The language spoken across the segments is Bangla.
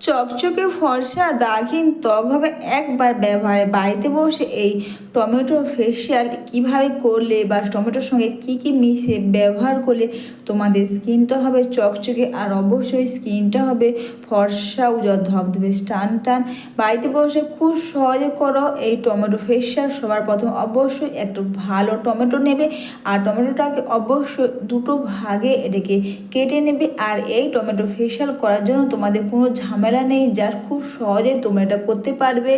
চকচকে ফর্সা দাগিন ত্বক হবে একবার ব্যবহারে। বাড়িতে বসে এই টমেটো ফেসিয়াল কীভাবে করলে বা টমেটোর সঙ্গে কি কি মিশিয়ে ব্যবহার করলে তোমাদের স্কিনটা হবে চকচকে আর অবশ্যই স্কিনটা হবে ফর্সা উজ্জ্বল ধবধবে টান টান। বাড়িতে বসে খুব সহজে করো এই টমেটো ফেসিয়াল সবার প্রথম অবশ্যই একটু ভালো টমেটো নেবে আর টমেটোটাকে অবশ্যই দুটো ভাগে এটাকে কেটে নেবে। আর এই টমেটো ফেসিয়াল করার জন্য তোমাদের কোনো ঝামেলা নেই, যার খুব সহজে তোমরা এটা করতে পারবে।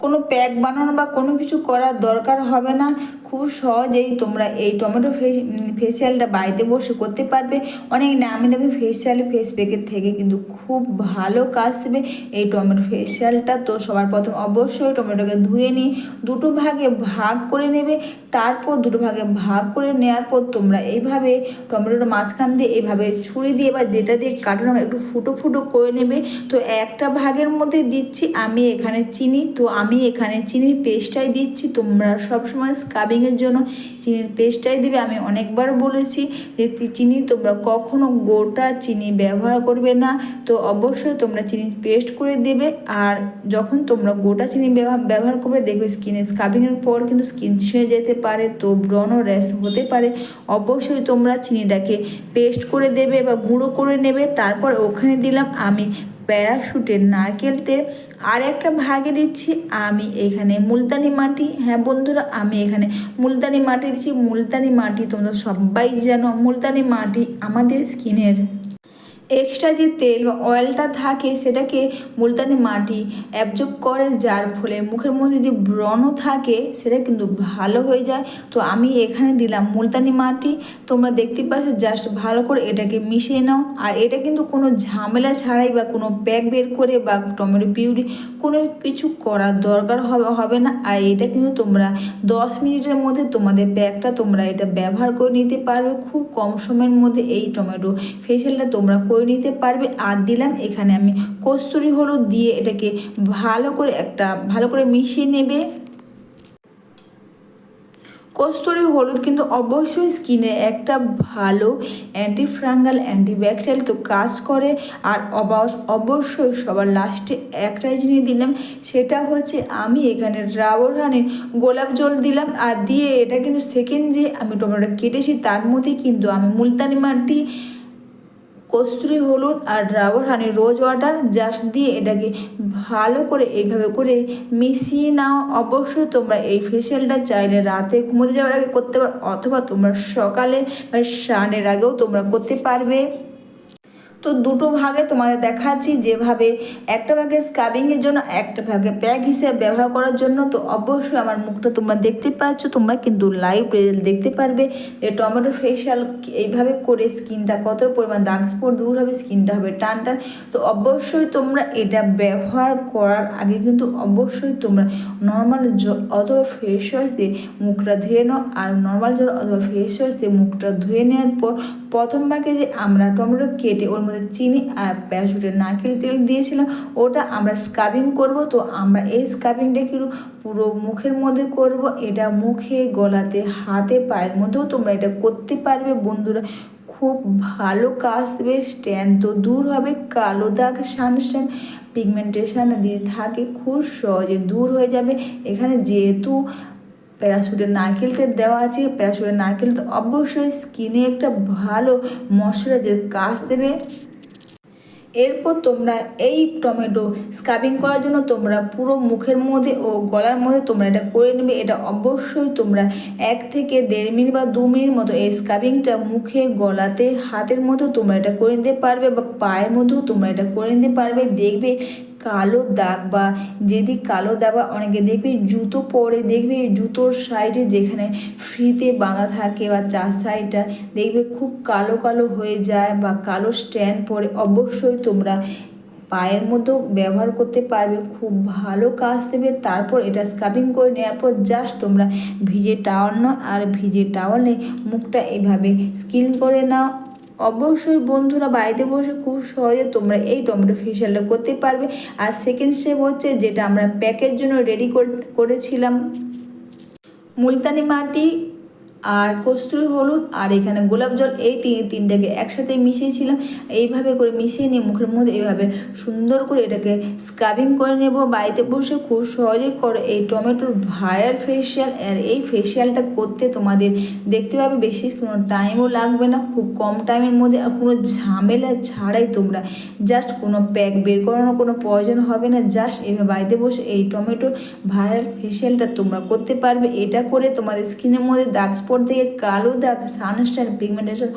কোনো প্যাক বানানো বা কোনো কিছু করার দরকার হবে না। খুব সহজেই তোমরা এই টমেটো ফেসিয়ালটা বাড়িতে বসে করতে পারবে। অনেক নামি দামি ফেসিয়াল ফেস প্যাকের থেকে কিন্তু খুব ভালো কাজ দেবে এই টমেটো ফেসিয়ালটা তো সবার প্রথম অবশ্যই টমেটোকে ধুয়ে নিয়ে দুটো ভাগে ভাগ করে নেবে। তারপর দুটো ভাগে ভাগ করে নেওয়ার পর তোমরা এইভাবে টমেটোটা মাঝখান দিয়ে এইভাবে ছুরি দিয়ে বা যেটা দিয়ে কাটানো একটু ফুটো ফুটো করে নেবে। তো একটা ভাগের মধ্যে দিচ্ছি আমি এখানে চিনি। তো আমি এখানে চিনির পেস্টটাই দিচ্ছি। তোমরা সবসময় স্ক্রাবিংয়ের জন্য চিনির পেস্টটাই দিবে। আমি অনেকবার বলেছি যে চিনি তোমরা কখনো গোটা চিনি ব্যবহার করবে না। তো অবশ্যই তোমরা চিনি পেস্ট করে দেবে। আর যখন তোমরা গোটা চিনি ব্যবহার করবে, দেখবে স্কিনে স্ক্রাবিংয়ের পর কিন্তু স্কিন ছিঁড়ে যেতে পারে, তো ব্রণ র্যাশ হতে পারে। অবশ্যই তোমরা চিনিটাকে পেস্ট করে দেবে বা গুঁড়ো করে নেবে। তারপর ওখানে দিলাম আমি প্যারাশুটের নারকেল তেল আর একটা ভাগে দিচ্ছি, আমি এখানে মুলতানি মাটি। হ্যাঁ বন্ধুরা, আমি এখানে মুলতানি মাটি দিচ্ছি। মুলতানি মাটি তোমরা সবাই জানো, মুলতানি মাটি আমাদের স্কিনের। এক্সট্রা যে তেল বা অয়েলটা থাকে সেটাকে মুলতানি মাটি অ্যাবজর্ব করে যার ফলে মুখের মধ্যে যে ব্রণ থাকে সেটা কিন্তু ভালো হয়ে যায়। তো আমি এখানে দিলাম মুলতানি মাটি। তোমরা দেখতে পাচ্ছ জাস্ট ভালো করে এটাকে মিশিয়ে নাও। আর এটা কিন্তু কোনো ঝামেলা ছাড়াই বা কোনো প্যাক বের করে বা টমেটো পিউরি কোনো কিছু করার দরকার হবে না। আর এটা কিন্তু তোমরা দশ মিনিটের মধ্যে তোমাদের প্যাকটা তোমরা এটা ব্যবহার করে নিতে পারবে। খুব কম সময়ের মধ্যে এই টমেটো ফেসিয়ালটা তোমরা করে নিতে পারবে। আর দিলাম এখানে আমি কস্তুরি হলুদ দিয়ে এটাকে ভালো করে একটা, ভালো করে মিশিয়ে নেবে। কস্তুরি হলুদ কিন্তু অবশ্যই স্কিনে একটা ভালো অ্যান্টি ফ্রাঙ্গাল অ্যান্টিব্যাকটেরিয়াল তো কাজ করে। আর অবশ্যই সবার লাস্টে একটাই জিনিস দিলাম, সেটা হচ্ছে আমি এখানে রাবর হানির গোলাপ জল দিলাম। আর দিয়ে এটা কিন্তু সেকেন্ড যে আমি টমেটোটা কেটেছি, তার মধ্যে কিন্তু আমি মুলতানি মাটি কস্তুরি হলুদ আর dragon honey rose water, just দিয়ে এটাকে ভালো করে এইভাবে করে মিশিয়ে নাও। অবশ্যই তোমরা এই ফেসিয়ালটা চাইলে রাতে ঘুমোতে যাওয়ার আগে করতে পারো, অথবা তোমরা সকালে বা স্নানের আগেও তোমরা করতে পারবে। তো দুটো ভাগে তোমাদের দেখাচ্ছি, যেভাবে একটা ভাগে স্ক্রাবিংয়ের জন্য, একটা ভাগে প্যাক হিসেবে ব্যবহার করার জন্য। তো অবশ্যই আমার মুখটা তোমরা দেখতে পাচ্ছ, তোমরা কিন্তু লাইভ রেজাল্ট দেখতে পারবে যে টমেটো ফেশিয়াল এইভাবে করে স্কিনটা কত পরিমাণ দাগ স্পট দূর হবে স্কিনটা হবে টান টান। তো অবশ্যই তোমরা এটা ব্যবহার করার আগে কিন্তু অবশ্যই তোমরা নর্মাল জল অথবা ফেস ওয়াশ দিয়ে মুখটা ধুয়ে নাও। আর নর্মাল জল অথবা ফেস ওয়াশ দিয়ে মুখটা ধুয়ে নেওয়ার পর প্রথম ভাগে যে আমরা টমেটো কেটে ওর মধ্যে চিনি আর প্যারাশুটের নারকেল তেল দিয়েছিলাম, ওটা আমরা স্কাবিং করব। তো আমরা এই স্কাবিংটা কিন্তু পুরো মুখের মধ্যে করব। এটা মুখে, গলাতে, হাতে, পায়ের মধ্যেও তোমরা এটা করতে পারবে বন্ধুরা। খুব ভালো কাজ দেবে স্ট্যান্ড তো দূর হবে, কালো দাগ সানস্ট্যান পিগমেন্টেশন দিয়ে থাকে খুব সহজে দূর হয়ে যাবে। এখানে যেহেতু প্যারাশুটের নারকেল তেল দেওয়া আছে। প্যারাশুটের নারকেল তো অবশ্যই স্কিনে একটা ভালো ময়শ্চারাইজার কাজ দেবে। এরপর তোমরা এই টমেটো স্কাবিং করার জন্য তোমরা পুরো মুখের মধ্যে ও গলার মধ্যে তোমরা এটা করে নেবে। এটা অবশ্যই তোমরা এক থেকে দেড় মিনিট বা দু মিনিট মতো এই স্কাবিংটা মুখে, গলাতে, হাতের মধ্যেও তোমরা এটা করে নিতে পারবে বা পায়ের মধ্যেও তোমরা এটা করে নিতে পারবে। দেখবে কালো দাগ বা যেদি কালো দাগ বা অনেকে দেখবে জুতো পরে, দেখবে জুতোর সাইডে যেখানে ফ্রিতে বাঁধা থাকে বা চার সাইডটা দেখবে খুব কালো কালো হয়ে যায় বা কালো স্ট্যান্ড পরে, অবশ্যই তোমরা পায়ের মধ্যেও ব্যবহার করতে পারবে। খুব ভালো কাজ দেবে। তারপর এটা স্কাবিং করে নেওয়ার পর জাস্ট তোমরা ভিজে টাওয়াল নাও আর ভিজে টাওয়ালে মুখটা এভাবে স্কিন করে নাও। অবশ্যই বন্ধুরা বাড়িতে বসে খুব সহজে তোমরা এই টমেটো ফেসিয়ালটা করতে পারবে। আর সেকেন্ড স্টেপ হচ্ছে যেটা আমরা প্যাকের জন্য রেডি করেছিলাম। মুলতানি মাটি আর কস্তুরি হলুদ আর এখানে গোলাপ জল, এই তিন তিনটাকে একসাথে মিশিয়েছিলাম। এইভাবে করে মিশিয়ে নিয়ে মুখের মধ্যে এইভাবে সুন্দর করে এটাকে স্ক্রাবিং করে নেব। বাড়িতে বসে খুব সহজেই করে। এই টমেটোর ভাইরাল ফেসিয়াল আর এই ফেসিয়ালটা করতে তোমাদের দেখতে পাবে বেশি কোনো টাইমও লাগবে না, খুব কম টাইমের মধ্যে আর কোনো ঝামেলা ছাড়াই তোমরা জাস্ট কোনো প্যাক বের করানোর কোনো প্রয়োজন হবে না। জাস্ট এভাবে বাড়িতে বসে এই টমেটোর ভাইরাল ফেসিয়ালটা তোমরা করতে পারবে। এটা করে তোমাদের স্কিনের মধ্যে দাগ স্পট থেকে কালো দাগ সানস্টাইন পিগমেন্টেশন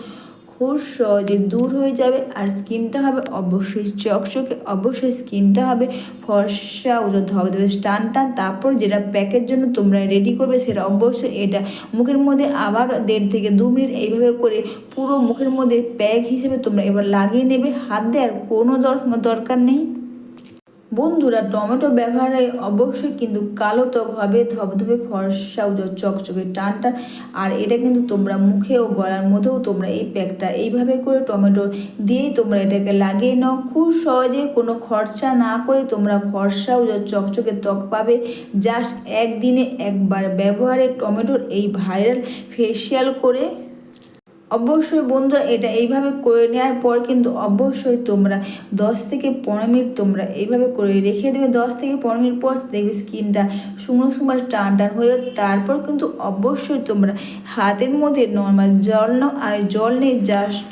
খুব সহজে দূর হয়ে যাবে আর স্কিনটা হবে অবশ্যই চকচকে, অবশ্যই স্কিনটা হবে ফর্সা ও হবে দেবে টান টান তারপর যেটা প্যাকের জন্য তোমরা রেডি করবে সেটা অবশ্যই এটা। মুখের মধ্যে আবার দেড় থেকে দু মিনিট এইভাবে করে পুরো মুখের মধ্যে প্যাক হিসেবে তোমরা এবার লাগিয়ে নেবে। হাত দেওয়ার কোনো দরকার নেই। বন্ধুরা, টমেটো ব্যবহারে অবশ্যই কিন্তু কালো ত্বক হবে, ধবধবে ফর্সা চকচকে টান টান আর এটা কিন্তু তোমরা মুখে ও গলার মধ্যেও তোমরা এই প্যাকটা এইভাবে করে টমেটো দিয়েই তোমরা এটাকে লাগিয়ে নাও। খুব সহজে কোনো খরচা না করে তোমরা ফর্সা ও চকচকে ত্বক পাবে। জাস্ট একদিনে একবার ব্যবহারে টমেটোর এই ভাইরাল ফেসিয়াল করে অবশ্যই বন্ধুরা এটা এইভাবে করে নেওয়ার পর কিন্তু অবশ্যই তোমরা দশ থেকে পনেরো মিনিট তোমরা এইভাবে করে রেখে দেবে। দশ থেকে পনেরো মিনিট পর দেখবে স্কিনটা শুকনো শুকনো টান টান হয়ে তারপর কিন্তু অবশ্যই তোমরা হাতের মধ্যে নর্মাল জল নাও আর জল নেই জাস্ট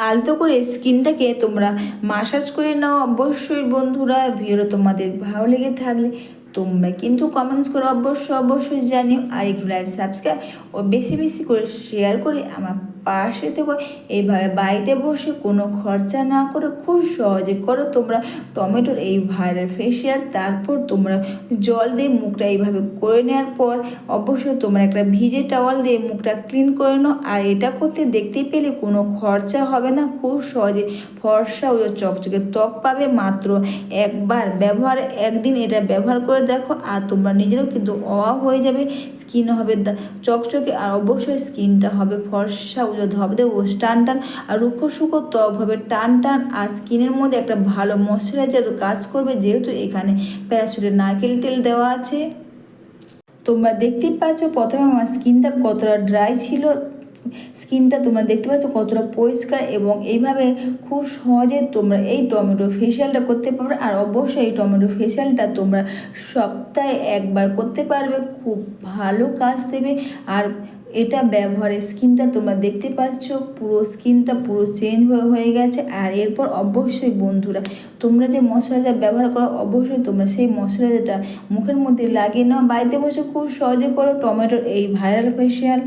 আলতো করে স্কিনটাকে তোমরা মাসাজ করে নাও। অবশ্যই বন্ধুরা ভিডিও তোমাদের ভালো লেগে থাকলে তোমরা কিন্তু কমেন্টস করে অবশ্যই অবশ্যই জানিও আর একটু লাইভ সাবস্ক্রাইব ও বেশি বেশি করে শেয়ার করে আমার পাশে থেকে এইভাবে বাড়িতে বসে কোনো খরচা না করে খুব সহজে করো তোমরা টমেটোর এই ভাইরাল ফেসিয়াল তারপর তোমরা জল দিয়ে মুখটা এইভাবে করে নেওয়ার পর অবশ্যই তোমরা একটা ভিজে টাওয়াল দিয়ে মুখটা ক্লিন করে নাও। আর এটা করতে দেখতে পেলে কোনো খরচা হবে না, খুব সহজে ফর্সা ও চকচকে ত্বক পাবে। মাত্র একবার ব্যবহার, একদিন এটা ব্যবহার করে দেখো আর তোমরা নিজেরাও কিন্তু অবাক হয়ে যাবে। স্কিন হবে চকচকে আর অবশ্যই স্কিনটা হবে ফর্সা উজো হবে দেখো টান টান আর রুক্ষ শুকো ত্বক হবে। টান টান আর স্কিনের মধ্যে একটা ভালো ময়শ্চারাইজার কাজ করবে, যেহেতু এখানে প্যারাসুটের নারকেল তেল দেওয়া আছে। তোমরা দেখতেই পাচ্ছ, প্রথমে আমার স্কিনটা কতটা ড্রাই ছিল। স্কিনটা তোমরা দেখতে পাচ্ছ কতটা পরিষ্কার এবং এইভাবে খুব সহজে তোমরা এই টমেটো ফেশিয়ালটা করতে পারবে আর অবশ্যই এই টমেটো ফেশিয়ালটা তোমরা সপ্তাহে একবার করতে পারবে, খুব ভালো কাজ দেবে। আর এটা ব্যবহারে স্কিনটা তোমরা দেখতে পাচ্ছ, পুরো স্কিনটা পুরো চেঞ্জ হয়ে হয়ে গেছে। আর এরপর অবশ্যই বন্ধুরা, তোমরা যে মশলাটা ব্যবহার করো, অবশ্যই তোমরা সেই মশলাটা মুখের মধ্যে লাগিয়ে নাও। বাড়িতে বসে খুব সহজে করো টমেটোর এই ভাইরাল ফেশিয়াল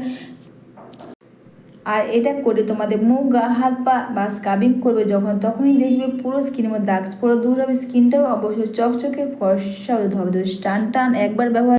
আর এটা করে তোমাদের মুখ, গা, হাত, পা বা স্কাবিং করবে যখন, তখনই দেখবে পুরো স্কিনের মধ্যে দাগ, পুরো দূর হবে স্কিনটাও অবশ্যই চকচকে ফর্সা ধবধবে, টান টান, একবার ব্যবহার